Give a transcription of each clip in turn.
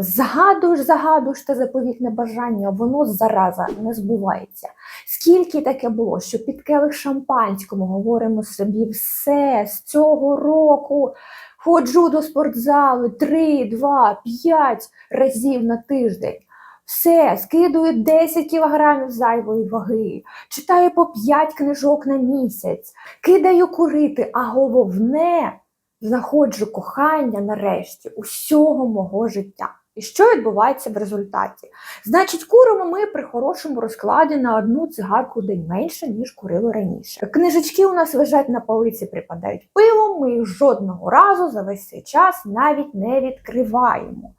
Загадуєш, загадуєш те заповітне бажання, воно зараза не збувається. Скільки таке було, що під келих шампанському говоримо собі все з цього року ходжу до спортзалу 3, 2, 5 разів на тиждень. Все, скидую 10 кілограмів зайвої ваги, читаю по 5 книжок на місяць, кидаю курити, а головне знаходжу кохання нарешті усього мого життя. І що відбувається в результаті? Значить, куримо ми при хорошому розкладі на одну цигарку день менше, ніж курили раніше. Книжечки у нас лежать на полиці, припадають пивом, ми їх жодного разу за весь цей час навіть не відкриваємо.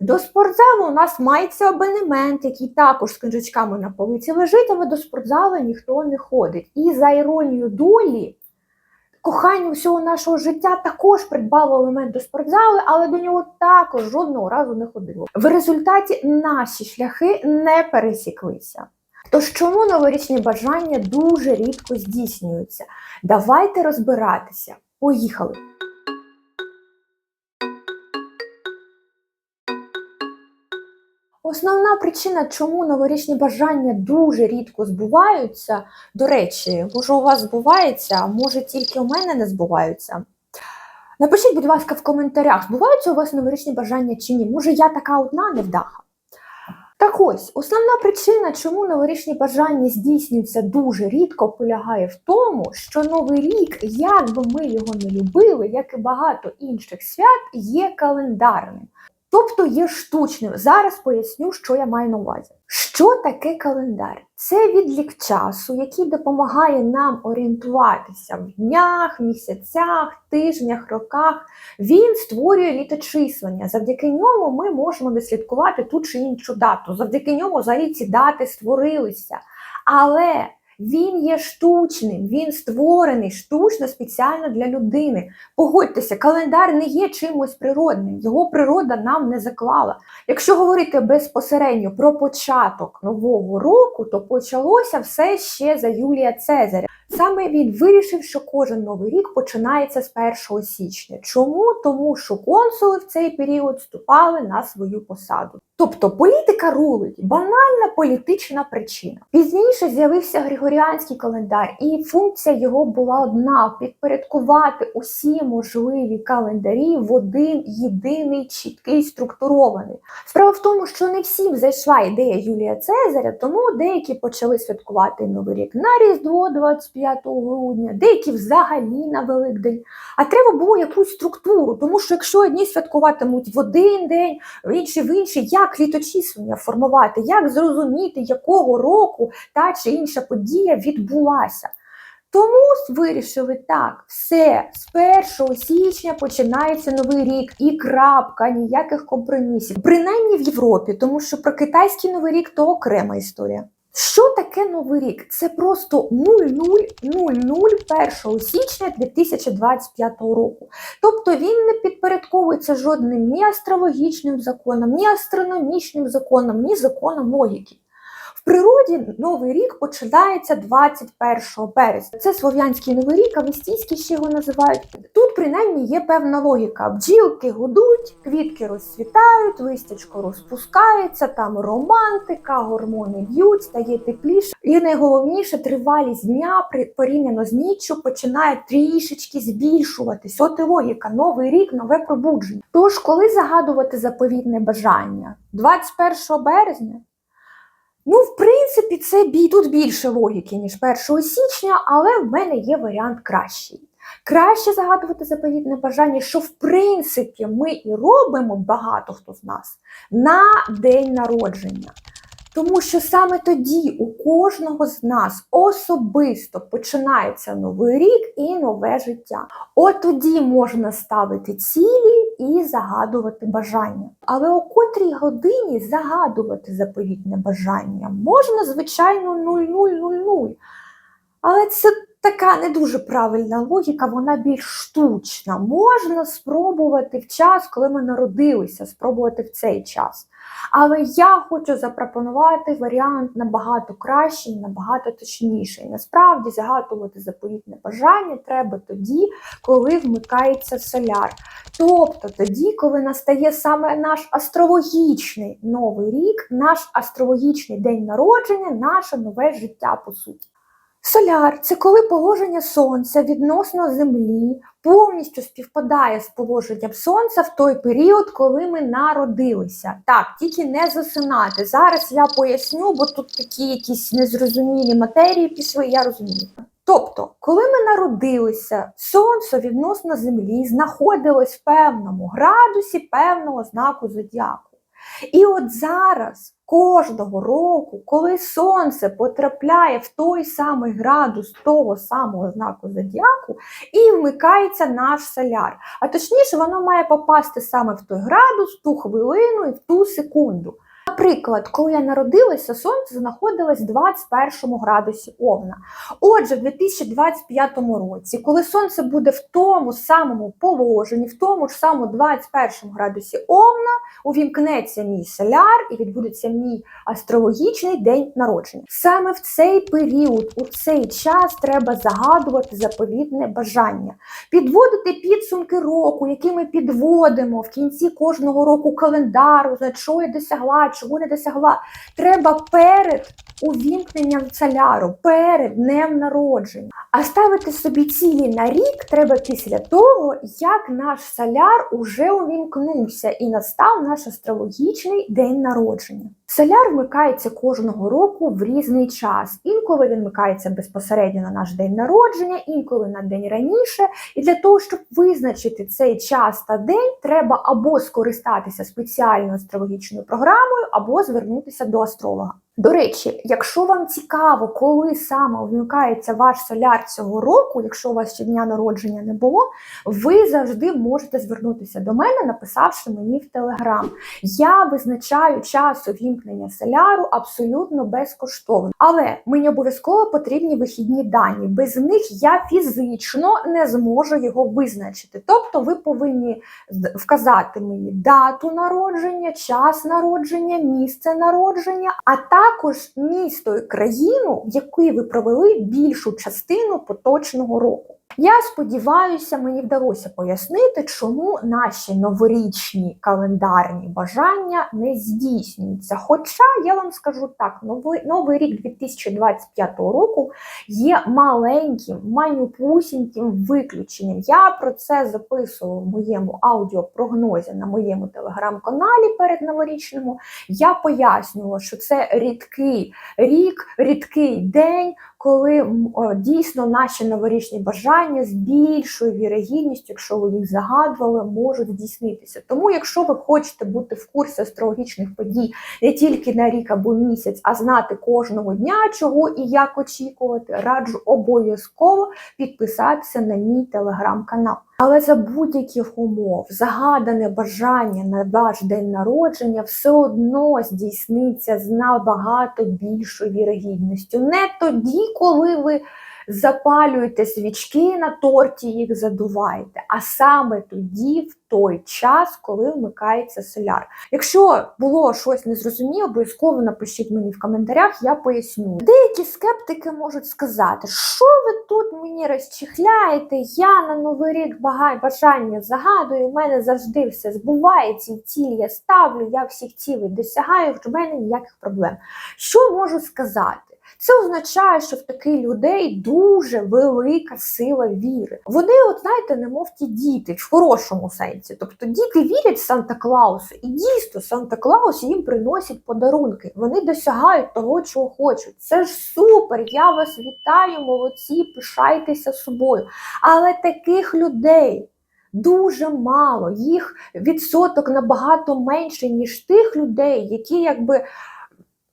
До спортзалу у нас мається абонемент, який також з книжечками на полиці лежить, але до спортзалу ніхто не ходить. І за іронією долі, кохання всього нашого життя також придбало елемент до спортзалу, але до нього також жодного разу не ходило. В результаті наші шляхи не пересіклися. Тож чому новорічні бажання дуже рідко здійснюються? Давайте розбиратися. Поїхали! Основна причина, чому новорічні бажання дуже рідко збуваються, до речі, може у вас збувається, а може тільки у мене не збуваються. Напишіть, будь ласка, в коментарях, збуваються у вас новорічні бажання чи ні. Може, я така одна невдаха. Так ось, основна причина, чому новорічні бажання здійснюються дуже рідко, полягає в тому, що Новий рік, як би ми його не любили, як і багато інших свят, є календарним. Тобто є штучним. Зараз поясню, що я маю на увазі. Що таке календар? Це відлік часу, який допомагає нам орієнтуватися в днях, місяцях, тижнях, роках. Він створює літочислення. Завдяки ньому ми можемо відслідкувати ту чи іншу дату. Завдяки ньому взагалі ці дати створилися. Але він є штучним, він створений штучно спеціально для людини. Погодьтеся, календар не є чимось природним, його природа нам не заклала. Якщо говорити безпосередньо про початок нового року, то почалося все ще за Юлія Цезаря. Саме він вирішив, що кожен новий рік починається з 1 січня. Чому? Тому що консули в цей період вступали на свою посаду. Тобто політика рулить, банальна політична причина. Пізніше з'явився Григоріанський календар, і функція його була одна: підпорядкувати усі можливі календарі в один єдиний, чіткий, структурований. Справа в тому, що не всім зайшла ідея Юлія Цезаря, тому деякі почали святкувати Новий рік на Різдво 25 грудня, деякі взагалі на Великдень. А треба було якусь структуру, тому що якщо одні святкуватимуть в один день, в інший в інший, як літочислення формувати, як зрозуміти, якого року та чи інша подія відбулася. Тому вирішили так, все, з 1 січня починається новий рік і крапка, ніяких компромісів. Принаймні в Європі, тому що про китайський новий рік то окрема історія. Що таке новий рік? Це просто 0001 січня 2025 року. Тобто він не підпорядковується жодним ні астрологічним законам, ні астрономічним законам, ні законам логіки. В природі новий рік починається 21 березня. Це слов'янський новий рік, а вестійський ще його називають. Тут принаймні є певна логіка. Бджілки гудуть, квітки розцвітають, листячко розпускається, там романтика, гормони б'ють, стає тепліше. І найголовніше, тривалість дня при- порівняно з ніччю починає трішечки збільшуватись. От і логіка, новий рік, нове пробудження. Тож, коли загадувати заповітне бажання? 21 березня? Ну, в принципі, це бій. тут більше логіки, ніж 1 січня, але в мене є варіант кращий. Краще загадувати заповітне бажання, що в принципі ми і робимо багато хто з нас на день народження. Тому що саме тоді у кожного з нас особисто починається новий рік і нове життя. От тоді можна ставити цілі і загадувати бажання. Але о котрій годині загадувати заповітне бажання можна, звичайно, 0000. Але це така не дуже правильна логіка, вона більш штучна. Можна спробувати в час, коли ми народилися, спробувати в цей час. Але я хочу запропонувати варіант набагато кращий, набагато точніший. Насправді загадувати заповітне бажання треба тоді, коли вмикається соляр. Тобто тоді, коли настає саме наш астрологічний новий рік, наш астрологічний день народження, наше нове життя по суті. Соляр це коли положення сонця відносно Землі повністю співпадає з положенням сонця в той період, коли ми народилися. Так, тільки не засинати. Зараз я поясню, бо тут такі якісь незрозумілі матерії пішли, я розумію. Тобто, коли ми народилися, сонце відносно Землі знаходилось в певному градусі певного знаку зодіаку. І от зараз, кожного року, коли сонце потрапляє в той самий градус того самого знаку зодіаку, і вмикається наш соляр. А точніше, воно має попасти саме в той градус, в ту хвилину і в ту секунду. Наприклад, коли я народилася, сонце знаходилось в 21 градусі Овна. Отже, в 2025 році, коли сонце буде в тому самому положенні, в тому ж самому 21 градусі Овна, увімкнеться мій соляр і відбудеться мій астрологічний день народження. Саме в цей період, у цей час треба загадувати заповітне бажання, підводити підсумки року, які ми підводимо в кінці кожного року календару, за що я досягла, чого не досягла. Треба перед увімкненням соляру, перед днем народження. А ставити собі цілі на рік треба після того, як наш соляр уже увімкнувся і настав наш астрологічний день народження. Соляр вмикається кожного року в різний час. Інколи він вмикається безпосередньо на наш день народження, інколи на день раніше. І для того, щоб визначити цей час та день, треба або скористатися спеціальною астрологічною програмою, або звернутися до астролога. До речі, якщо вам цікаво, коли саме вмикається ваш соляр цього року, якщо у вас ще дня народження не було, ви завжди можете звернутися до мене, написавши мені в Телеграм. Я визначаю час увімкнення соляру абсолютно безкоштовно. Але мені обов'язково потрібні вихідні дані. Без них я фізично не зможу його визначити. Тобто, ви повинні вказати мені дату народження, час народження, місце народження, а також місто і країну, в якій ви провели більшу частину поточного року. Я сподіваюся, мені вдалося пояснити, чому наші новорічні календарні бажання не здійснюються. Хоча я вам скажу так, новий, новий рік 2025 року є маленьким, манюпусіньким виключенням. Я про це записувала в моєму аудіопрогнозі на моєму телеграм-каналі перед новорічному. Я пояснювала, що це рідкий рік, рідкий день, коли о, дійсно наші новорічні бажання з більшою вірогідністю, якщо ви їх загадували, можуть здійснитися. Тому, якщо ви хочете бути в курсі астрологічних подій не тільки на рік або місяць, а знати кожного дня, чого і як очікувати, раджу обов'язково підписатися на мій телеграм-канал. Але за будь-яких умов загадане бажання на ваш день народження все одно здійсниться з набагато більшою вірогідністю. Не тоді, коли ви запалюєте свічки на торті, їх задуваєте, а саме тоді, в той час, коли вмикається соляр. Якщо було щось незрозуміло, обов'язково напишіть мені в коментарях, я поясню. Деякі скептики можуть сказати, що ви тут мені розчихляєте, я на новий рік багай бажання загадую, у мене завжди все збувається, і цілі я ставлю, я всіх цілей досягаю, в мене ніяких проблем. Що можу сказати? Це означає, що в таких людей дуже велика сила віри. Вони, от знаєте, немов ті діти в хорошому сенсі. Тобто діти вірять в Санта Клауса, і дійсно Санта Клаус їм приносить подарунки. Вони досягають того, чого хочуть. Це ж супер! Я вас вітаю, молодці, пишайтеся собою. Але таких людей. Дуже мало, їх відсоток набагато менший, ніж тих людей, які якби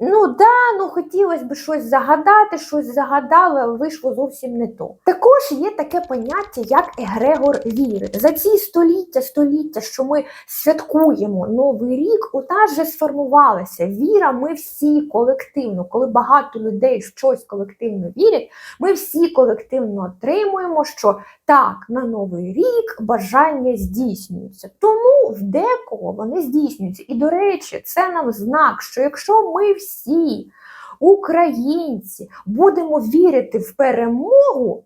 Ну да, ну хотілося б щось загадати, щось загадали, а вийшло зовсім не то. Також є таке поняття, як егрегор віри. За ці століття, століття, що ми святкуємо Новий рік, у нас же сформувалася віра. Ми всі колективно, коли багато людей в щось колективно вірять, ми всі колективно отримуємо, що так, на новий рік бажання здійснюються. Тому в декого вони здійснюються. І, до речі, це нам знак, що якщо ми всі, українці, будемо вірити в перемогу,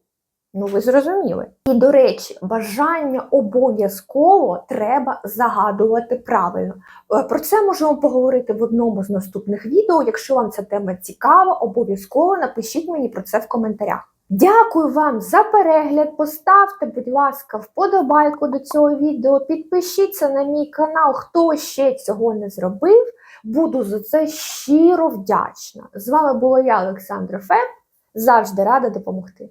ну ви зрозуміли. І, до речі, бажання обов'язково треба загадувати правильно. Е, Про це можемо поговорити в одному з наступних відео. Якщо вам ця тема цікава, обов'язково напишіть мені про це в коментарях. Дякую вам за перегляд. Поставте, будь ласка, вподобайку до цього відео. Підпишіться на мій канал, хто ще цього не зробив. Буду за це щиро вдячна. З вами була я, Олександра Феб. Завжди рада допомогти.